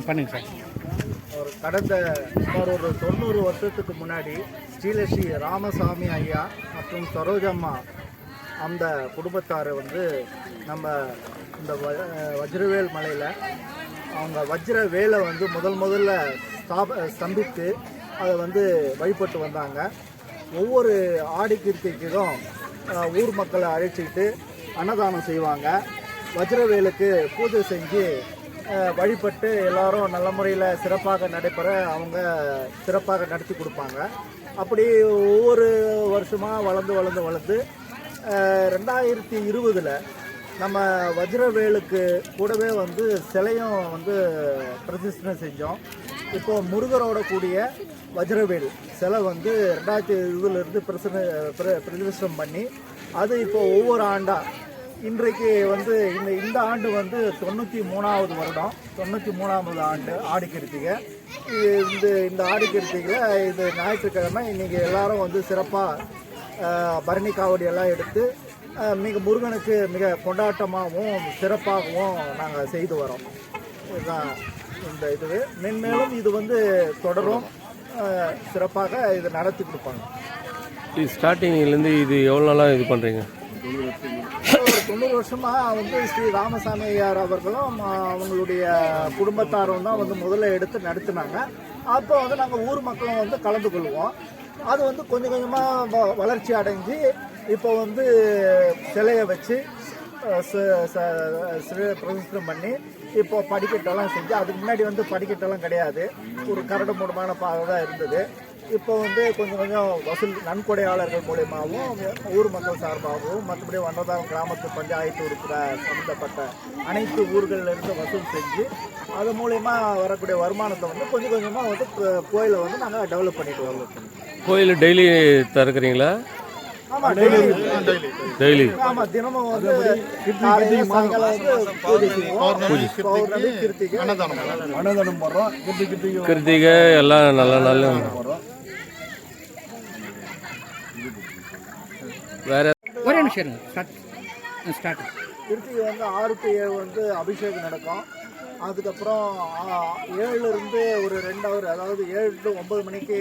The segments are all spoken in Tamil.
பண்ணுங்க சார். ஒரு கடந்த சுமார் ஒரு தொண்ணூறு வருஷத்துக்கு முன்னாடி ஸ்ரீலஸ்ரீ ராமசாமி ஐயா மற்றும் சரோஜம்மா அந்த குடும்பத்தார் வந்து நம்ம இந்த வ- வஜ்ரவேல் மலையில் அவங்க வஜ்ர வேலை வந்து முதல் முதல்ல ஸ்தாப ஸ்தம்பித்து அதை வந்து வழிபட்டு வந்தாங்க. ஒவ்வொரு ஆடி கிருத்திக்கும் ஊர் மக்களை அழைச்சிக்கிட்டு அன்னதானம் செய்வாங்க. வஜ்ரவேலுக்கு பூஜை செஞ்சு வழிபட்டு எல்லாரும் நல்ல முறையில் சிறப்பாக நடைபெற அவங்க சிறப்பாக நடத்தி கொடுப்பாங்க. அப்படி ஒவ்வொரு வருஷமாக வளர்ந்து வளர்ந்து வளர்ந்து ரெண்டாயிரத்தி இருபதில் நம்ம வஜ்ரவேலுக்கு கூடவே வந்து சிலையும் வந்து பிரதிஷ்டனை செஞ்சோம். இப்போ முருகரோட கூடிய வஜ்ரவேல் சிலை வந்து ரெண்டாயிரத்தி இருபதுலேருந்து பிரசன பிர- பிரதிஷ்டம் பண்ணி அது இப்போ ஒவ்வொரு ஆண்டாக இன்றைக்கு வந்து இந்த இந்த ஆண்டு வந்து தொண்ணூற்றி மூணாவது வருடம். தொண்ணூற்றி மூணாவது ஆண்டு ஆடி கிருத்திகை. இது இந்த இந்த ஆடி கிருத்திகை இது ஞாயிற்றுக்கிழமை இன்றைக்கி எல்லாரும் வந்து சிறப்பாக பரணி காவடி எல்லாம் எடுத்து மிக முருகனுக்கு மிக கொண்டாட்டமாகவும் சிறப்பாகவும் நாங்கள் செய்து வரோம். இதுதான் இந்த இது மென்மேலும் இது வந்து தொடரும். சிறப்பாக இது நடத்தி கொடுப்பாங்க. இது ஸ்டார்டிங்லேருந்து இது எவ்வளோ நாளாக இது பண்ணுறீங்க தொண்ணூறு வருஷமாக வந்து ஸ்ரீ ராமசாமி ஐயார் அவர்களும் அவங்களுடைய குடும்பத்தாரும் தான் வந்து முதல்ல எடுத்து நடத்தினாங்க. அப்போ வந்து நாங்கள் ஊர் மக்களும் வந்து கலந்து கொள்வோம். அது வந்து கொஞ்சம் கொஞ்சமாக வளர்ச்சி அடைஞ்சு இப்போ வந்து சிலையை வச்சு பிரதிஷ்டம் பண்ணி இப்போ படிக்கட்டெல்லாம் செஞ்சு அதுக்கு முன்னாடி வந்து படிக்கட்டெல்லாம் கிடையாது. ஒரு கரடு மூடமான பாதை தான் இருந்தது. இப்போ வந்து கொஞ்சம் கொஞ்சம் வசூல் நன்கொடையாளர்கள் மூலியமாகவும் ஊர் மக்கள் சார்பாகவும் மற்றபடி வண்டதாரம் கிராமத்து பஞ்சாயத்து உறுப்பினர் சம்மந்தப்பட்ட அனைத்து ஊர்களில் இருந்து வசூல் செஞ்சு அது மூலயமா வரக்கூடிய வருமானத்தை வந்து கொஞ்சம் கொஞ்சமாக வந்து கோயிலை வந்து நாங்கள் டெவலப் பண்ணிட்டு வரோம். கோயில் டெய்லி திறக்கிறீங்களா? ஆமாம் டெய்லி. டெய்லி. ஆமாம் தினமும் வந்து பௌர்ணமி கிருத்திகை அன்னதானம் போடுறோம் கிட்டி கிட்டி கிருத்திகை எல்லாம் நல்ல நல்ல போடுறோம் வேற ஒரே நிமிஷம் ஸ்டார்ட் ஸ்டார்ட் கிருத்திகை வந்து ஆறு டு ஏழு வந்து அபிஷேகம் நடக்கும். அதுக்கப்புறம் ஆ, ஏழுல இருந்து ஒரு ரெண்டு ஹவர் அதாவது ஏழு டு ஒன்பது மணிக்கு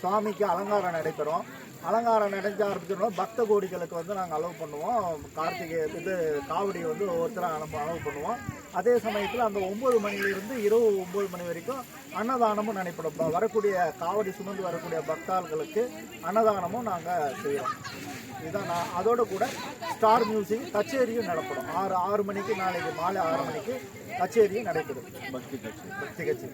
சுவாமிக்கு அலங்காரம் நடைபெறும். அலங்காரம் நடைஞ்ச ஆரம்பிச்சிடும் பக்த கோடிகளுக்கு வந்து நாங்கள் அலோவ் பண்ணுவோம். கார்த்திகை இது காவடி வந்து ஒவ்வொருத்தராக அனுப்ப அலோவ் பண்ணுவோம். அதே சமயத்தில் அந்த ஒம்பது மணிலிருந்து இரவு ஒம்பது மணி வரைக்கும் அன்னதானமும் நடைபெறும். ப- வரக்கூடிய காவடி சுமந்து வரக்கூடிய பக்தாள்களுக்கு அன்னதானமும் நாங்கள் செய்கிறோம் இதுதான் நான் அதோட கூட ஸ்டார் மியூசிக் கச்சேரியும் நடப்படும். ஆறு ஆறு மணிக்கு நாளைக்கு மாலை ஆறு மணிக்கு கச்சேரியும் நடைபெறும். பக்தி கச்சேரி. பக்தி கச்சேரி.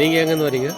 நீங்கள் எங்கேருந்து வரீங்க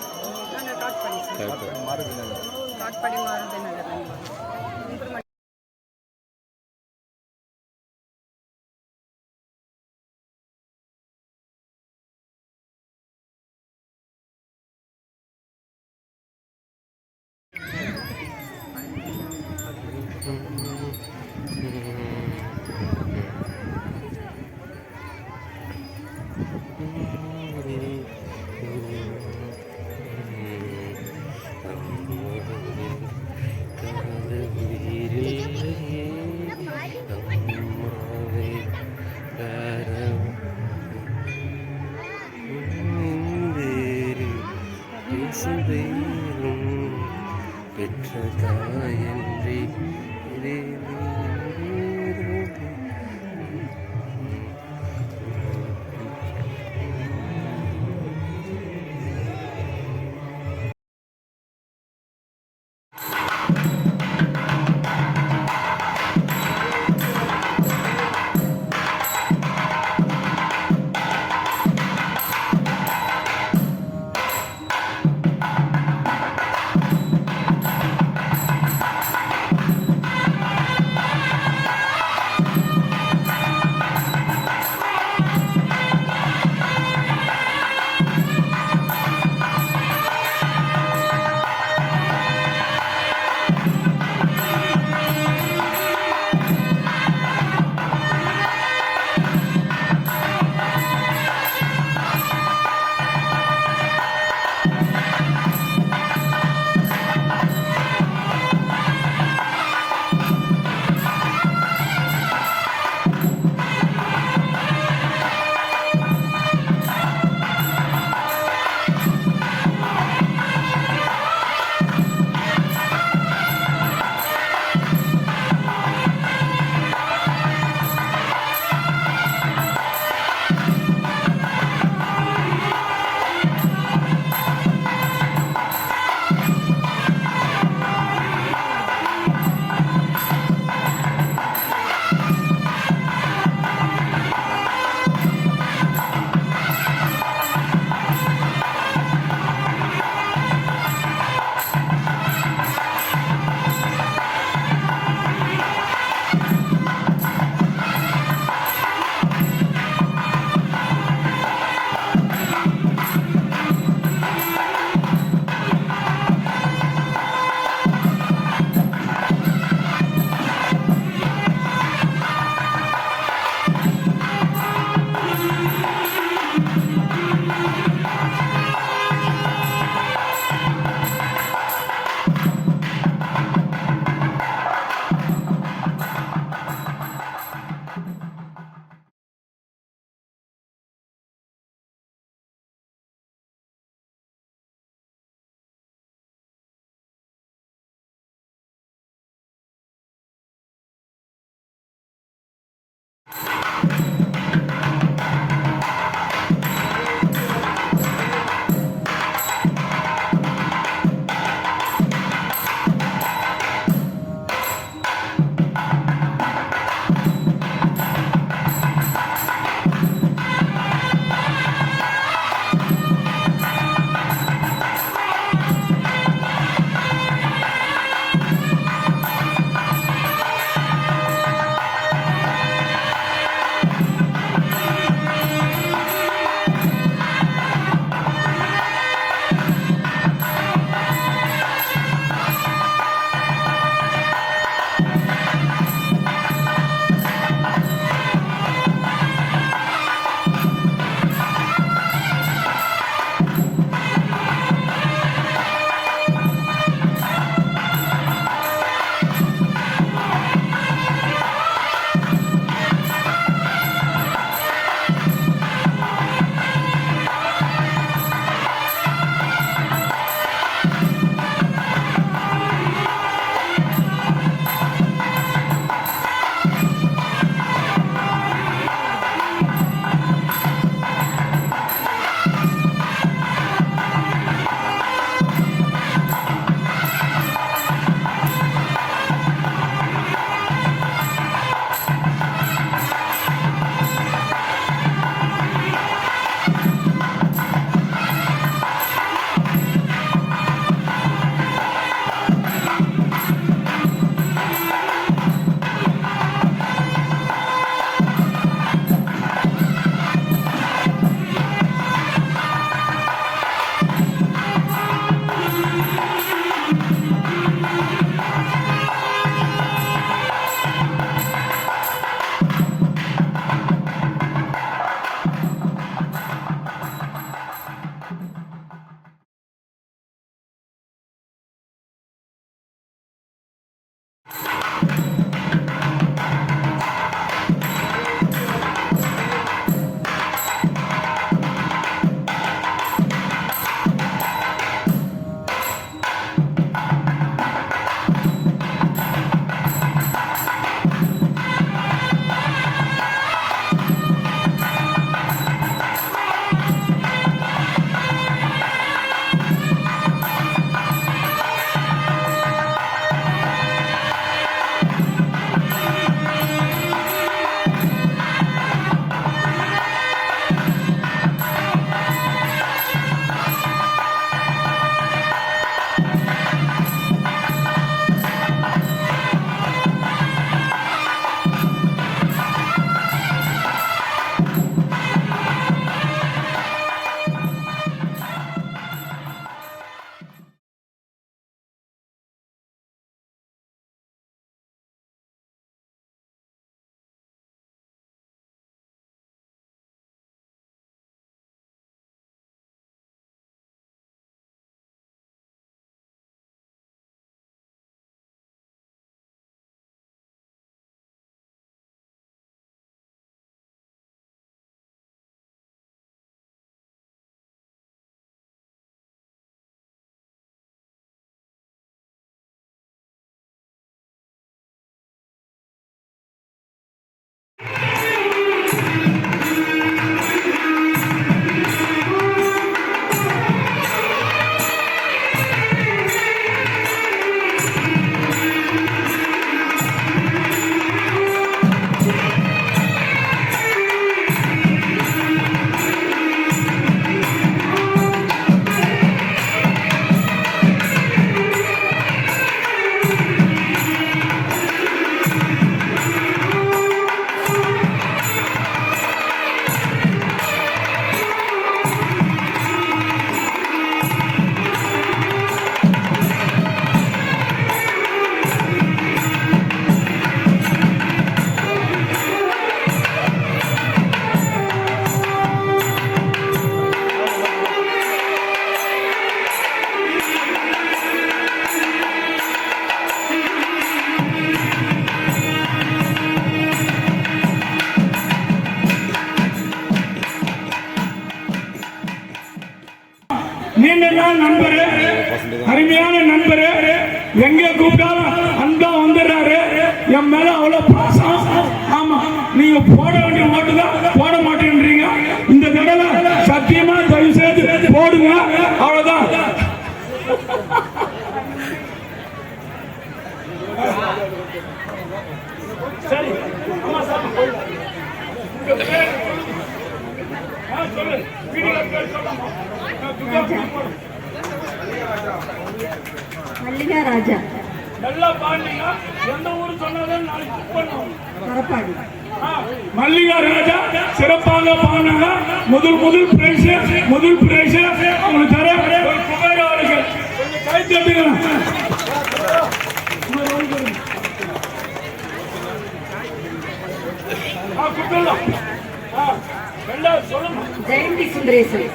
ஜெயந்தி சுந்தரேசன்.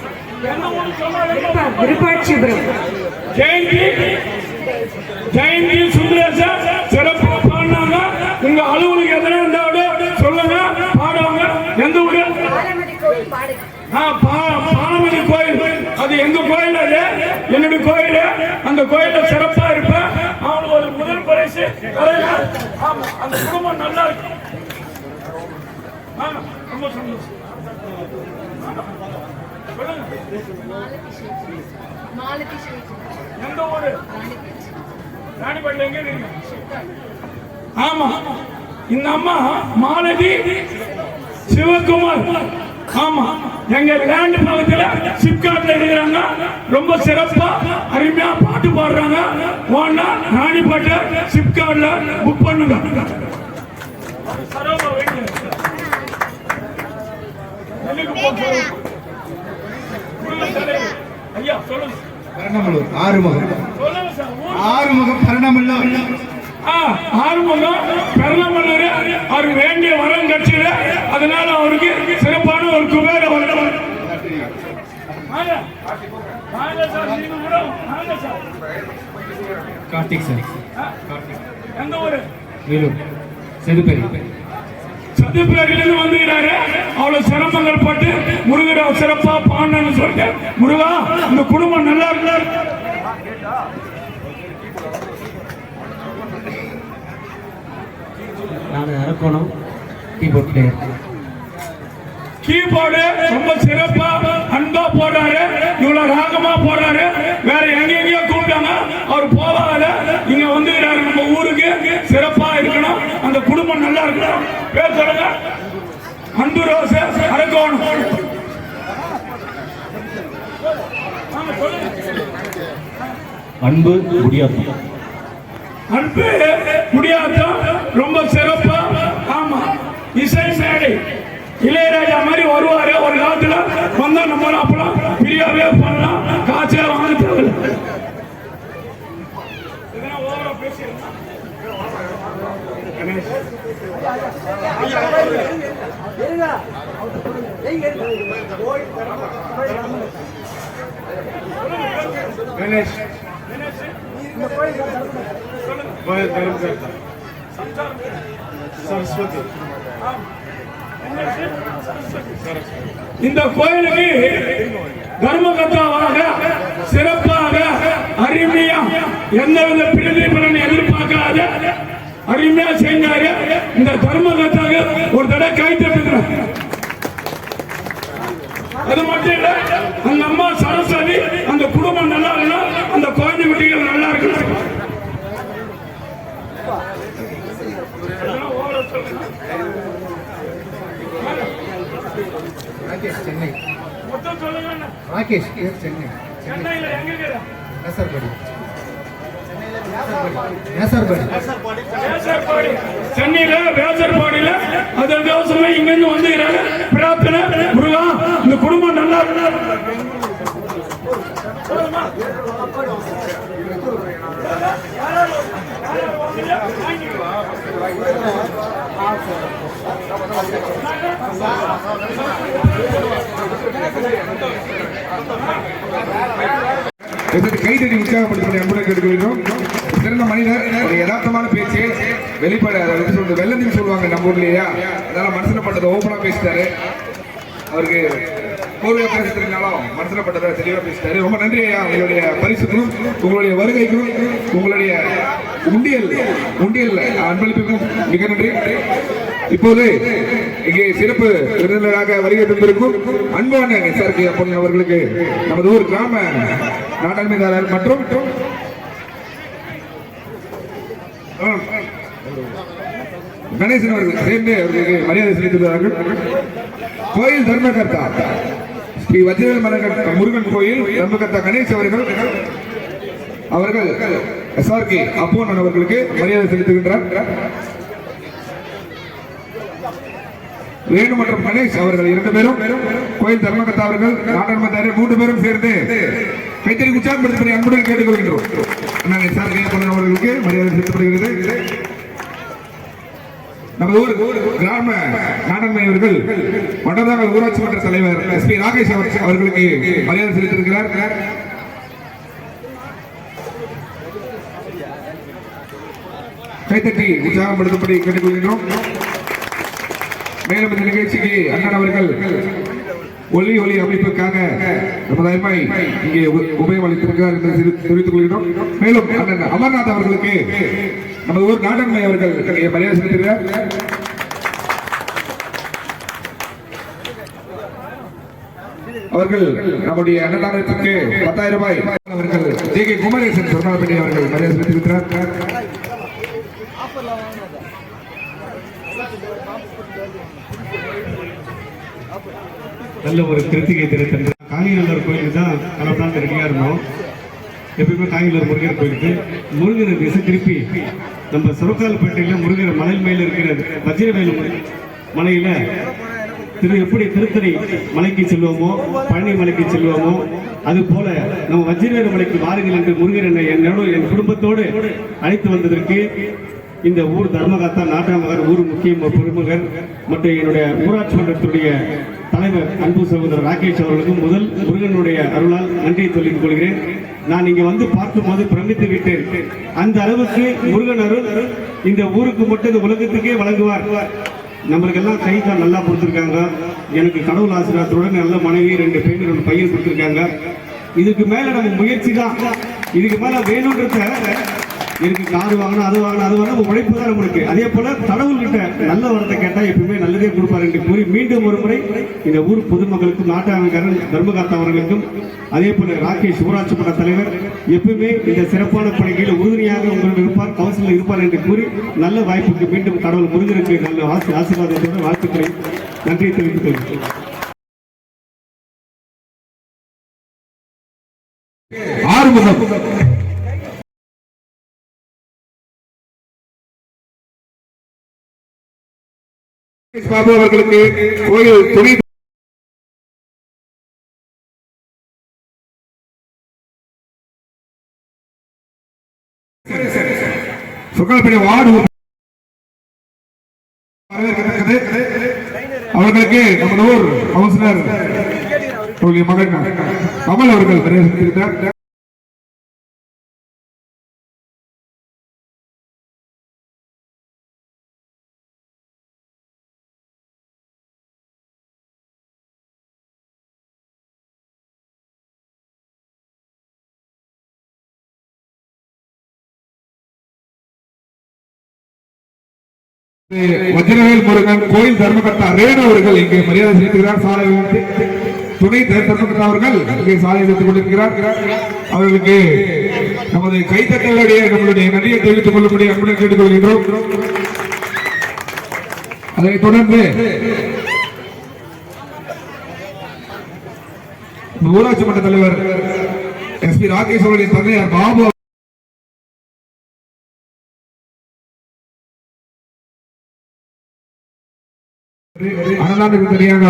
விருப்பாட்சிபுரம். ஜெயந்தி. ஜெயந்தி சுந்தரேச சிறப்பா பாடினாங்க. உங்க அலுவலகம் எதனா இருந்தா சொல்லுங்க பாடுவாங்க. எந்த ஊரு? பாலமணி கோயில் அது எங்க கோயில் அது என்னுடைய கோயில். அந்த கோயில்ல சிறப்பா இருப்பேன் அவனுக்கு ஒரு முதல் பரிசு அந்த குடும்பம் நல்லா இருக்கு. ஆ, ரொம்ப சந்தோஷம். சொல்லுங்க எந்த ஊரு ராணிப்பேட்டில் எங்க இருக்கீங்க ஆமா இந்த அம்மா மாலதி சிவகுமார். ஆமா எங்க லேண்ட் பக்கத்துல சிப்காட்ல இருக்கிறாங்க ரொம்ப சிறப்பா அருமையா பாட்டு பாடுறாங்க ஓனா பாட்டு சிப்காட்ல புக் பண்ணுங்க. சரோவா வைங்க. நெல்லுக்கு போ சொல்லுங்க. சொல்லுங்க தலைவர். ஐயா சொல்லுங்க. பரணமலூர் ஆறுமுகம். சொல்லுங்க சார் ஊர் ஆறுமுகம் பரணமல்லூர். ஆ, ஆறுமுகம் பெருளமல்லூர் அவர் வேண்டிய வரம் கட்சியில. அதனால அவருக்கு சிறப்பான ஒரு குபேர வரம். கார்த்திக் சார். ஆ, எந்த ஊரு? வேலூர். செதுப்பேரி. சத்தியப்பிரகிலிருந்து வந்துகிறாரு அவ்வளவு சிரமங்கள் பட்டு முருகரை சிறப்பா பாடணும்னு சொல்லிட்டு முருகா இந்த குடும்பம் நல்லா இருந்தார் நான் அரக்கோணம் கீபோர்ட் பிளேயர் கீபோர்டு ரொம்ப சிறப்பா அன்பா போடுறாரு. இவ்வளவு ராகமா போடுறாரு. வேற எங்கெங்கயோ கூப்பிட்டாங்க. அவர் போவாத இங்க வந்துக்கிறாரு நம்ம ஊருக்கு சிறப்பா இருக்கணும். அந்த குடும்பம் நல்லா இருக்கணும் பேர் சொல்லுங்க அன்பு ரோஸ் அரக்கோணம். அன்பு முடியாது அன்பு முடியாதான் ரொம்ப சிறப்பா? ஆமா. இசை மேடை இளையராஜா மாதிரி வருவாரு. ஒரு காலத்துல வந்தா நம்ம அப்பலாம் பிரியாவே பண்ணலாம். காசே வாங்க தேவையில்லை கணேஷ். சரஸ்வதி. இந்த கோயிலுக்கு தர்மகத்தாவாக சிறப்பாக அருமையா எந்தவித பிரதிபலன் எதிர்பார்க்காத அருமையா செஞ்சாரு இந்த தர்மகத்தாக ஒரு தடவை கை தட்டுக்கிறேன் அது மட்டும் இல்ல அந்த அம்மா சரஸ்வதி அந்த குடும்பம் நல்லா இருக்கணும் அந்த குழந்தை குட்டிகள் நல்லா இருக்கணும். ராகேஷ் சென்னை. ராகேஷ் சென்னை. சென்னையில எங்க நேசர்படி. வேசர்பாடி. சென்னையில வேசர்பாடியில அது தேவசமா இங்கிருந்து வந்துக்கிறாங்க. பிரார்த்தனை முருகா இந்த குடும்பம் நல்லா இருக்கணும். கைதடி உற்சாகப்படுத்த அன்புடன் கேட்டுக்கொள்கிறோம். சிறந்த மனிதர் ஒரு யதார்த்தமான பேச்சு. வெளிப்பாடு அதாவது சொல்றது வெள்ளந்தின்னு சொல்லுவாங்க நம்ம ஊர்லயா. அதனால மனசுல பட்டதை ஓப்பனா பேசிட்டாரு. அவருக்கு கோர்வையா பேச தெரிஞ்சாலும் மனசுல பட்டதை தெளிவா பேசிட்டாரு. ரொம்ப நன்றி ஐயா உங்களுடைய பரிசுக்கும் உங்களுடைய வருகைக்கும் உங்களுடைய உண்டியல் உண்டியல் அன்பளிப்புக்கும் மிக நன்றி. இப்போது இங்கே சிறப்பு விருந்தினராக வருகை தந்திருக்கும் அன்பான எஸ்ஆர்கே அப்பன் அவர்களுக்கு நமது ஊர் கிராம நாடாண்மையாளர் மற்றும் கணேசன் அவர்கள் சேர்ந்து அவர்களுக்கு மரியாதை செலுத்துகிறார்கள். கோயில் தர்மகர்த்தா ஸ்ரீ வஜ்ரவேல் மரகன் முருகன் கோயில் தர்மகர்த்தா கணேஷ் அவர்கள் அவர்கள் எஸ்ஆர்கே அப்போன் அவர்களுக்கு மரியாதை செலுத்துகின்றார். வேணு மற்றும் கணேஷ் அவர்கள் இரண்டு பேரும் கோயில் தர்மகர்த்தா அவர்கள் நாடாளுமன்ற மூன்று பேரும் சேர்ந்து கைத்தறி உற்சாகப்படுத்தி அன்புடன் கேட்டுக்கொள்கின்றோம். நாங்கள் சார் அப்போன் அவர்களுக்கு மரியாதை செலுத்தப்படுகிறது. நமது ஊர் கிராம நாடன்மை அவர்கள் ஊராட்சி மன்ற தலைவர் எஸ் பி ராகேஷ் அவர்களுக்கு மரியாதை செலுத்தியிருக்கிறார் கைத்தட்டி உற்சாகப்படுத்தப்படி கேட்டுக்கொள்கிறோம் மேலும் இந்த நிகழ்ச்சிக்கு அண்ணன் அவர்கள் ஒலி ஒலி அமைப்புக்காக நமது அம்மை இங்கே உ- உபயம் அளித்திருக்கிறார் என்று தெரிவித்துக் கொள்கிறோம். மேலும் அண்ணன் அமர்நாத் அவர்களுக்கு நமது ஊர் நாடன்மை அவர்கள் மரியாதை செலுத்துகிறார். அவர்கள் நம்முடைய அன்னதானத்திற்கு பத்தாயிரம் ரூபாய் அவர்கள் ஜே கே குமரேசன் சொர்ணாபதி அவர்கள் மரியாதை செலுத்தியிருக்கிறார். நல்ல ஒரு கிருத்திகை திருத்தன்று. காங்கிநல்லூர் கோயிலுக்கு தான் கலப்பலான்னு ரெடியாக இருந்தோம். எப்பயுமே காங்கிநல்லூர் முருகர் கோயிலுக்கு முருகர் திசை திருப்பி நம்ம சுரக்கால்பேட்டையில் முருகர் மலை மேல இருக்கிற வஜ்ரவேலு மலையில் திரு எப்படி திருத்தணி மலைக்கு செல்வோமோ பழனி மலைக்கு செல்வோமோ அது போல நம்ம வஜ்ரவேலு மலைக்கு வாருங்கள் என்று முருகர் என்னை என்னோடு என் குடும்பத்தோடு அழைத்து வந்ததற்கு இந்த ஊர் தர்மகாத்தா நாட்டாமகர் ஊர் முக்கிய பெருமகர் மற்றும் என்னுடைய ஊராட்சி மன்றத்துடைய தலைவர் அன்பு சகோதரர் ராகேஷ் அவர்களுக்கும் முதல் முருகனுடைய அருளால் நன்றியை சொல்லிக் கொள்கிறேன். நான் இங்க வந்து பார்க்கும்போது பிரமித்து விட்டேன். அந்த அளவுக்கு முருகன் அருள் இந்த ஊருக்கு மட்டும் இந்த உலகத்துக்கே வழங்குவார். நம்மளுக்கெல்லாம் கை தான் நல்லா கொடுத்துருக்காங்க. எனக்கு கடவுள் ஆசீர்வாதத்தோட நல்ல மனைவி ரெண்டு பேர் ரெண்டு பையன் கொடுத்துருக்காங்க. இதுக்கு மேல நம்ம முயற்சி தான். இதுக்கு மேல வேணுன்றத இருக்கு. கார் வாங்கணும் அது வாங்கணும் அது வாங்கணும் உழைப்பு தான் நம்மளுக்கு அதே போல கடவுள்கிட்ட நல்ல வரத்தை கேட்டால் எப்பவுமே நல்லதே கொடுப்பாரு என்று கூறி மீண்டும் ஒரு முறை இந்த ஊர் பொதுமக்களுக்கும் நாட்டு அமைக்கரன் தர்மகாத்தா அவர்களுக்கும் அதே போல ராகேஷ் ஊராட்சி மன்ற தலைவர் எப்பவுமே இந்த சிறப்பான பணிகளில் உறுதுணையாக உங்களோடு இருப்பார் கவுன்சிலர் இருப்பார் என்று கூறி நல்ல வாய்ப்புக்கு மீண்டும் கடவுள் முருகனுக்கு நல்ல ஆசி ஆசீர்வாதத்தோடு வாழ்த்துக்களை நன்றியை தெரிவித்துக் கொள்கிறேன். ஆறுமுகம். பாபு அவர்களுக்கு கோயில் துணை சுகாதார வார்டு வரவேற்கத்தக்கது. அவர்களுக்கு நமது ஊர் கவுன்சிலர் மகன் கமல் அவர்கள் தெரிவித்திருக்கிறார் வஜ்ரவேல் முருகன் கோயில் தர்மகர்த்தா ரேணு அவர்கள் இங்கே மரியாதை செலுத்துகிறார். சாலை துணை தர்மகர்த்தா அவர்கள் இங்கே சாலை வைத்துக் கொண்டிருக்கிறார். அவர்களுக்கு நமது கைத்தட்டலுடைய நம்மளுடைய நன்றியை தெரிவித்துக் கொள்ளும்படி அன்புடன் கேட்டுக்கொள்கின்றோம். அதனைத் தொடர்ந்து ஊராட்சி மன்ற தலைவர் எஸ் பி ராகேஷ் அவருடைய தந்தையார் பாபு அன்னதானத்துக்கு தனியாக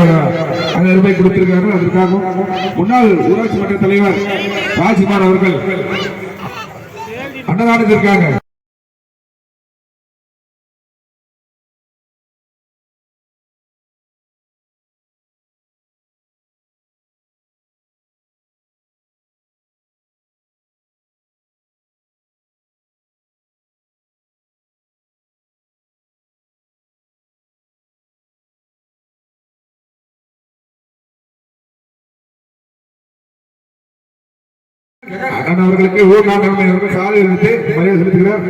அந்த ரூபாய் கொடுத்திருக்காரு அதற்காக முன்னாள் ஊராட்சி மன்ற தலைவர் ராஜ்குமார் அவர்கள் அன்னதானத்திற்காக அண்ணன் அவர்களுக்கு ஊர் நாட்டாண்மை அவர்கள் சாலை எடுத்து மரியாதை செலுத்துகிறார்.